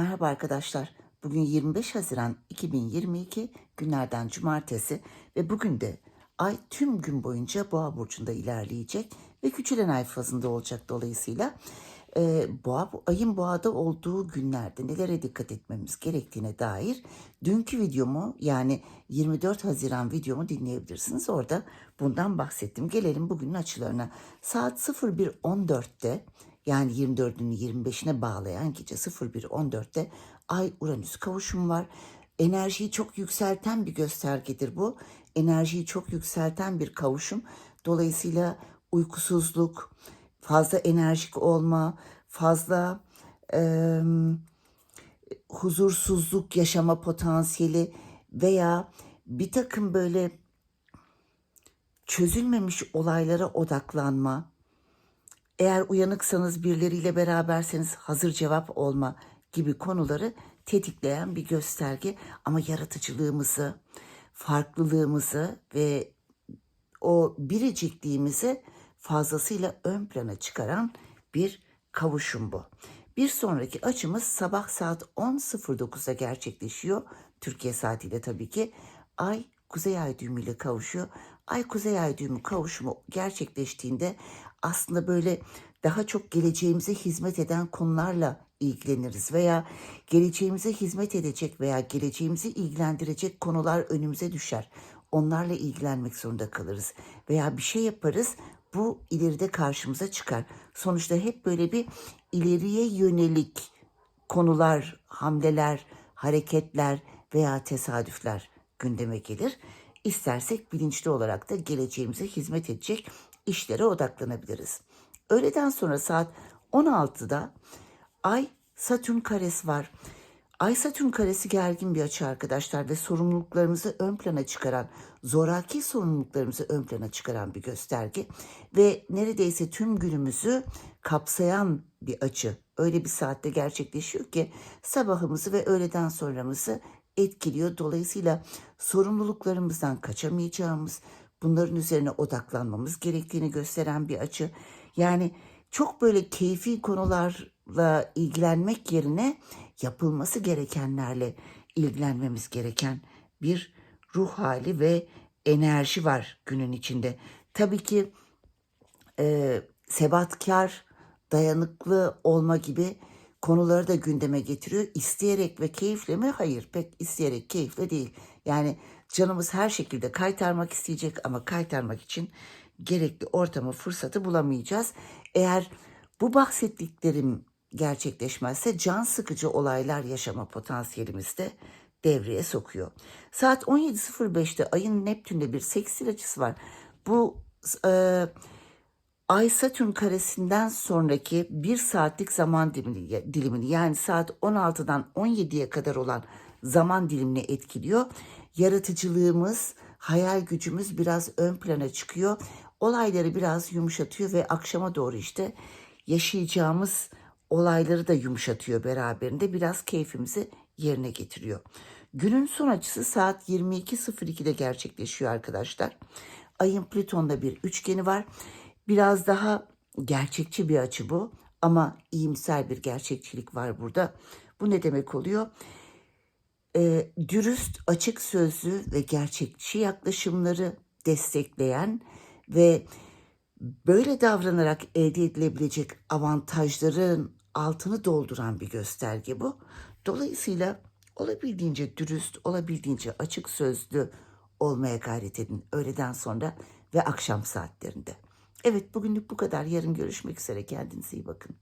Merhaba arkadaşlar. Bugün 25 Haziran 2022 günlerden cumartesi ve bugün de ay tüm gün boyunca boğa burcunda ilerleyecek ve küçülen ay fazında olacak dolayısıyla e, boğa, ayın boğada olduğu günlerde nelere dikkat etmemiz gerektiğine dair dünkü videomu yani 24 Haziran videomu dinleyebilirsiniz. Orada bundan bahsettim. Gelelim bugünün açılarına. Saat 01.14'te yani 24'ünü 25'ine bağlayan gece 01.14'te Ay Uranüs kavuşum var. Enerjiyi çok yükselten bir göstergedir bu. Enerjiyi çok yükselten bir kavuşum. Dolayısıyla uykusuzluk, fazla enerjik olma, fazla eee, huzursuzluk yaşama potansiyeli veya bir takım böyle çözülmemiş olaylara odaklanma, eğer uyanıksanız birileriyle beraberseniz hazır cevap olma gibi konuları tetikleyen bir gösterge ama yaratıcılığımızı, farklılığımızı ve o biricikliğimizi fazlasıyla ön plana çıkaran bir kavuşum bu. Bir sonraki açımız sabah saat 10.09'da gerçekleşiyor. Türkiye saatiyle tabii ki. Ay Kuzey Ay düğümü ile kavuşuyor. Ay Kuzey Ay düğümü kavuşumu gerçekleştiğinde aslında böyle daha çok geleceğimize hizmet eden konularla ilgileniriz veya geleceğimize hizmet edecek veya geleceğimizi ilgilendirecek konular önümüze düşer. Onlarla ilgilenmek zorunda kalırız veya bir şey yaparız bu ileride karşımıza çıkar. Sonuçta hep böyle bir ileriye yönelik konular, hamleler, hareketler veya tesadüfler gündeme gelir. İstersek bilinçli olarak da geleceğimize hizmet edecek işlere odaklanabiliriz. Öğleden sonra saat 16'da Ay Satürn karesi var. Ay Satürn karesi gergin bir açı arkadaşlar ve sorumluluklarımızı ön plana çıkaran, zoraki sorumluluklarımızı ön plana çıkaran bir gösterge ve neredeyse tüm günümüzü kapsayan bir açı. Öyle bir saatte gerçekleşiyor ki sabahımızı ve öğleden sonramızı etkiliyor. Dolayısıyla sorumluluklarımızdan kaçamayacağımız, bunların üzerine odaklanmamız gerektiğini gösteren bir açı. Yani çok böyle keyfi konularla ilgilenmek yerine yapılması gerekenlerle ilgilenmemiz gereken bir ruh hali ve enerji var günün içinde. Tabii ki e, sebatkar, dayanıklı olma gibi konuları da gündeme getiriyor. İsteyerek ve keyifle mi? Hayır, pek isteyerek, keyifle değil. Yani canımız her şekilde kaytarmak isteyecek ama kaytarmak için gerekli ortamı, fırsatı bulamayacağız. Eğer bu bahsettiklerim gerçekleşmezse can sıkıcı olaylar yaşama potansiyelimiz de devreye sokuyor. Saat 17.05'te ayın Neptün'de bir seksil açısı var. Bu e, Ay Satürn karesinden sonraki bir saatlik zaman dilimini, yani saat 16'dan 17'ye kadar olan zaman dilimini etkiliyor. Yaratıcılığımız, hayal gücümüz biraz ön plana çıkıyor. Olayları biraz yumuşatıyor ve akşama doğru işte yaşayacağımız olayları da yumuşatıyor beraberinde. Biraz keyfimizi yerine getiriyor. Günün son açısı saat 22.02'de gerçekleşiyor arkadaşlar. Ayın Plüton'da bir üçgeni var. Biraz daha gerçekçi bir açı bu ama iyimser bir gerçekçilik var burada. Bu ne demek oluyor? Ee, dürüst, açık sözlü ve gerçekçi yaklaşımları destekleyen ve böyle davranarak elde edilebilecek avantajların altını dolduran bir gösterge bu. Dolayısıyla olabildiğince dürüst, olabildiğince açık sözlü olmaya gayret edin öğleden sonra ve akşam saatlerinde. Evet bugünlük bu kadar. Yarın görüşmek üzere. Kendinize iyi bakın.